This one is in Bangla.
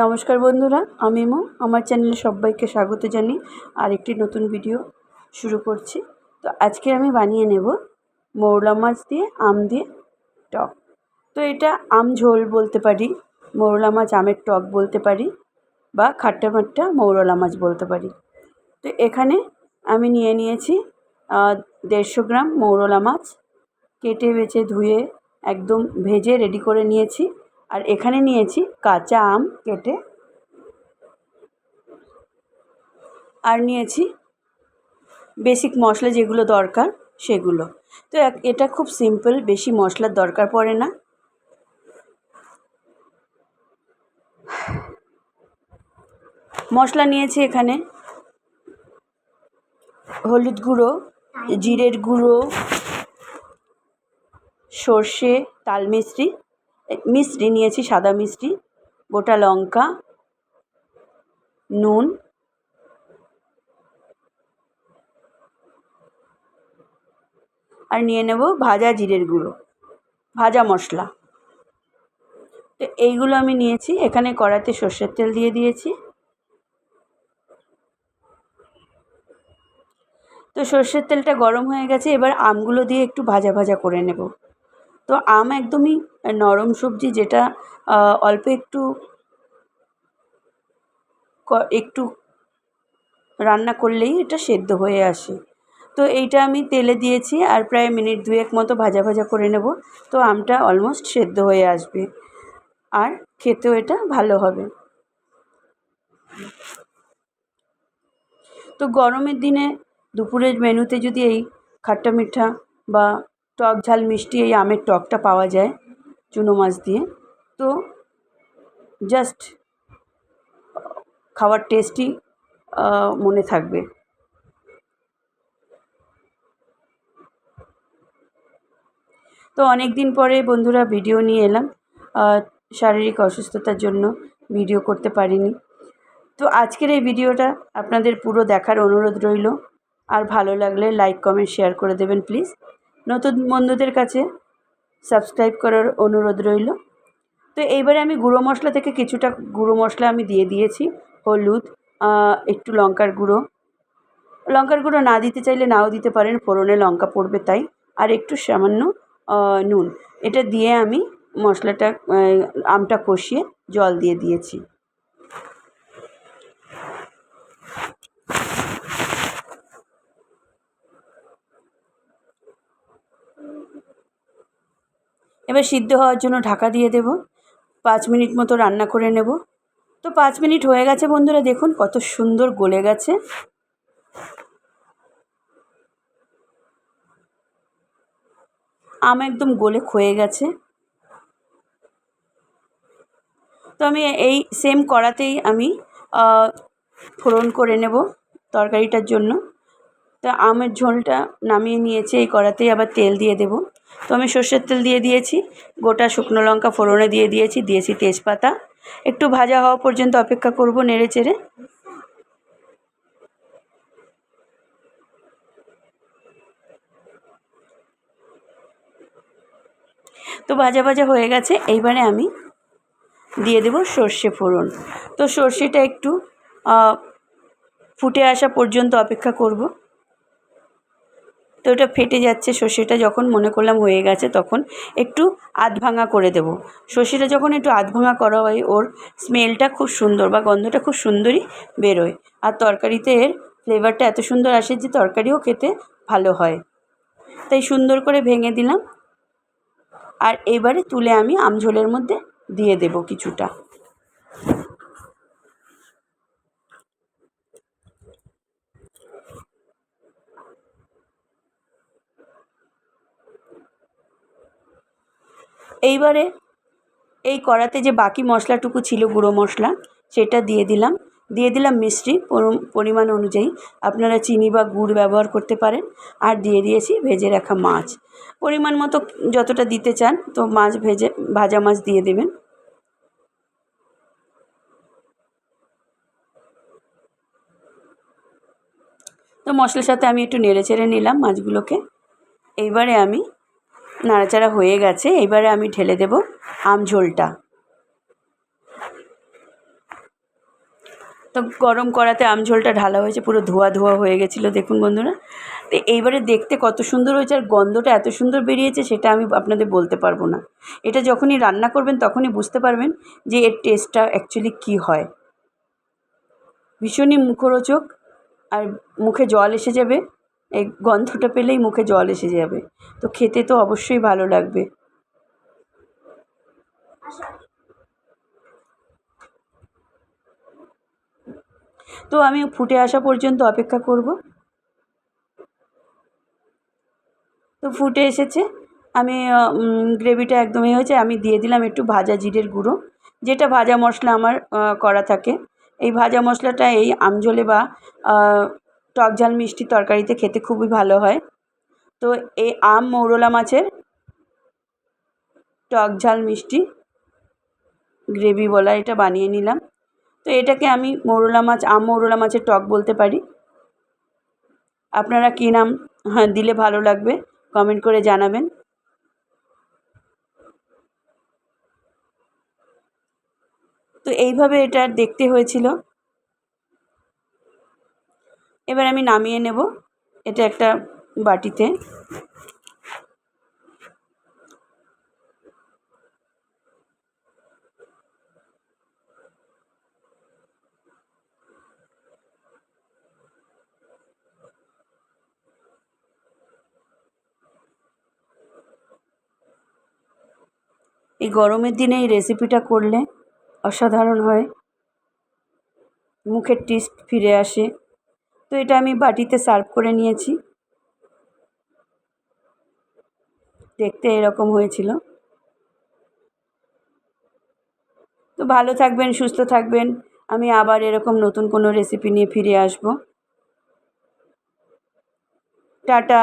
নমস্কার বন্ধুরা, আমি মো। আমার চ্যানেলে সবাইকে স্বাগত জানিয়ে আরেকটি নতুন ভিডিও শুরু করছি। তো আজকে আমি বানিয়ে নেব মৌরলা মাছ দিয়ে, আম দিয়ে টক। তো এটা আম ঝোল বলতে পারি মৌরলা মাছ আমের টক বলতে পারি বা খাট্টা মাট্টা মৌরলা মাছ বলতে পারি। তো এখানে আমি নিয়ে নিয়েছি দেড়শো গ্রাম মৌরলা মাছ। কেটে, বেছে, ধুয়ে একদম ভেজে রেডি করে নিয়েছি। আর এখানে নিয়েছি কাঁচা আম কেটে। আর নিয়েছি বেসিক মশলা যেগুলো দরকার সেগুলো। তো এটা খুব সিম্পল বেশি মশলার দরকার পড়ে না। মশলা নিয়েছি এখানে হলুদ গুঁড়ো জিরের গুঁড়ো সর্ষে তাল মিস্ত্রি মিষ্টি নিয়েছি, সাদা মিষ্টি, গোটা লঙ্কা, নুন, আর নিয়ে নেব ভাজা জিরের গুঁড়ো, ভাজা মশলা। তো এইগুলো আমি নিয়েছি, এখানে কড়াতে সর্ষের তেল দিয়ে দিয়েছি। তো সর্ষের তেলটা গরম হয়ে গেছে, এবার আমগুলো দিয়ে একটু ভাজা ভাজা করে নেব। তো আম একদমই নরম সবজি যেটা অল্প একটু একটু রান্না করলেই এটা সেদ্ধ হয়ে আসে। তো এইটা আমি তেলে দিয়েছি আর প্রায় মিনিট দুয়েক মতো ভাজা ভাজা করে নেব। তো আমটা অলমোস্ট সেদ্ধ হয়ে আসবে। আর খেতেও এটা ভালো হবে। তো গরমের দিনে দুপুরের মেনুতে যদি এই খাট্টা মিঠা বা টক ঝাল মিষ্টি এই আমের টকটা পাওয়া যায় চুনো মাছ দিয়ে। তো জাস্ট খাওয়ার টেস্টই মনে থাকবে। তো অনেক দিন পরে বন্ধুরা ভিডিও নিয়ে এলাম। শারীরিক অসুস্থতার জন্য ভিডিও করতে পারিনি। তো আজকের এই ভিডিওটা আপনাদের পুরো দেখার অনুরোধ রইল। আর ভালো লাগলে লাইক কমেন্ট শেয়ার করে দেবেন প্লিজ নতুন বন্ধুদের কাছে সাবস্ক্রাইব করার অনুরোধ রইল। তো এইবারে আমি গুঁড়ো মশলা থেকে কিছুটা গুঁড়ো মশলা আমি দিয়ে দিয়েছি, হলুদ একটু লঙ্কার গুঁড়ো। লঙ্কার গুঁড়ো না দিতে চাইলে নাও দিতে পারেন, ফোড়নে লঙ্কা পড়বে তাই। আর একটু সামান্য নুন। এটা দিয়ে আমি মশলাটা আমটা কষিয়ে জল দিয়ে দিয়েছি। এবার সিদ্ধ হওয়ার জন্য ঢাকা দিয়ে দেব। পাঁচ মিনিট মতো রান্না করে নেব। তো পাঁচ মিনিট হয়ে গেছে বন্ধুরা, দেখুন কত সুন্দর গলে গেছে। আম একদম গলে ক্ষয়ে গেছে। তো আমি এই সেম কড়াতেই আমি ফোড়ন করে নেব তরকারিটার জন্য। তা আমের ঝোলটা নামিয়ে নিয়েছি, এই কড়াতেই আবার তেল দিয়ে দেব। তো আমি সর্ষের তেল দিয়ে দিয়েছি, গোটা শুকনো লঙ্কা ফোড়নে দিয়ে দিয়েছি দিয়েছি তেজপাতা। একটু ভাজা হওয়া পর্যন্ত অপেক্ষা করব নেড়ে চেড়ে। তো ভাজা ভাজা হয়ে গেছে, এইবারে আমি দিয়ে দেব সর্ষে ফোড়ন। তো সর্ষেটা একটু ফুটে আসা পর্যন্ত অপেক্ষা করব। তো ওটা ফেটে যাচ্ছে, সর্ষেটা যখন মনে করলাম হয়ে গেছে তখন একটু আধ ভাঙা করে দেব। সর্ষেটা যখন একটু আধ ভাঙা করা হয়, ওর স্মেলটা খুব সুন্দর বা গন্ধটা খুব সুন্দরই বেরোয়। আর তরকারিতে এর ফ্লেভারটা এত সুন্দর আসে যে তরকারিও খেতে ভালো হয়। তাই সুন্দর করে ভেঙে দিলাম। আর এবারে তুলে আমি আমঝোলের মধ্যে দিয়ে দেব কিছুটা। এইবারে এই কড়াতে যে বাকি মশলাটুকু ছিল, গুঁড়ো মশলা, সেটা দিয়ে দিলাম। দিয়ে দিলাম মিষ্টি পরিমাণ অনুযায়ী। আপনারা চিনি বা গুড় ব্যবহার করতে পারেন। আর দিয়ে দিয়েছি ভেজে রাখা মাছ। পরিমাণ মতো যতটা দিতে চান, তো মাছ ভেজে, ভাজা মাছ দিয়ে দেবেন। তো মশলার সাথে আমি একটু নেড়ে চেড়ে নিলাম মাছগুলোকে। এইবারে আমি নাড়াচাড়া হয়ে গেছে। এবারে আমি ঢেলে দেব আম ঝোলটা। তো গরম করাতে আমঝোলটা ঢালা হয়েছে, পুরো ধোয়া ধোয়া হয়ে গেছিল, দেখুন বন্ধুরা। তো এইবারে দেখতে কত সুন্দর হয়েছে আর গন্ধটা এত সুন্দর বেরিয়েছে, সেটা আমি আপনাদের বলতে পারব না। এটা যখনই রান্না করবেন, তখনই বুঝতে পারবেন যে এর টেস্টটা অ্যাকচুয়ালি কী হয়। ভীষণই মুখরোচক আর মুখে জল এসে যাবে। এই গন্ধটা পেলেই মুখে জল এসে যাবে। তো খেতে তো অবশ্যই ভালো লাগবে। তো আমি ফুটে আসা পর্যন্ত অপেক্ষা করব। তো ফুটে এসেছে। আমি গ্রেভিটা একদমই হয়েছে। আমি দিয়ে দিলাম একটু ভাজা জিরের গুঁড়ো। যেটা ভাজা মশলা আমার করা থাকে। এই ভাজা মশলাটা এই আমঝোলে বা টক ঝাল মিষ্টি তরকারিতে খেতে খুবই ভালো হয়। তো এই আম মৌরলা মাছের টক ঝাল মিষ্টি গ্রেভি বলা এটা বানিয়ে নিলাম। তো এটাকে আমি মৌরলা মাছ, আম মৌরলা মাছের টক বলতে পারি। আপনারা কী নাম হ্যাঁ দিলে ভালো লাগবে কমেন্ট করে জানাবেন। তো এইভাবে এটা দেখতে হয়েছিল। এবার আমি নামিয়ে নেব এটা একটা বাটিতে। এই গরমের দিনে এই রেসিপিটা করলে অসাধারণ হয়। মুখের টেস্ট ফিরে আসে। তো এটা আমি বাটিতে সার্ভ করে নিয়েছি। দেখতে এরকম হয়েছিল। তো ভালো থাকবেন, সুস্থ থাকবেন। আমি আবার এরকম নতুন কোনো রেসিপি নিয়ে ফিরে আসব। টাটা।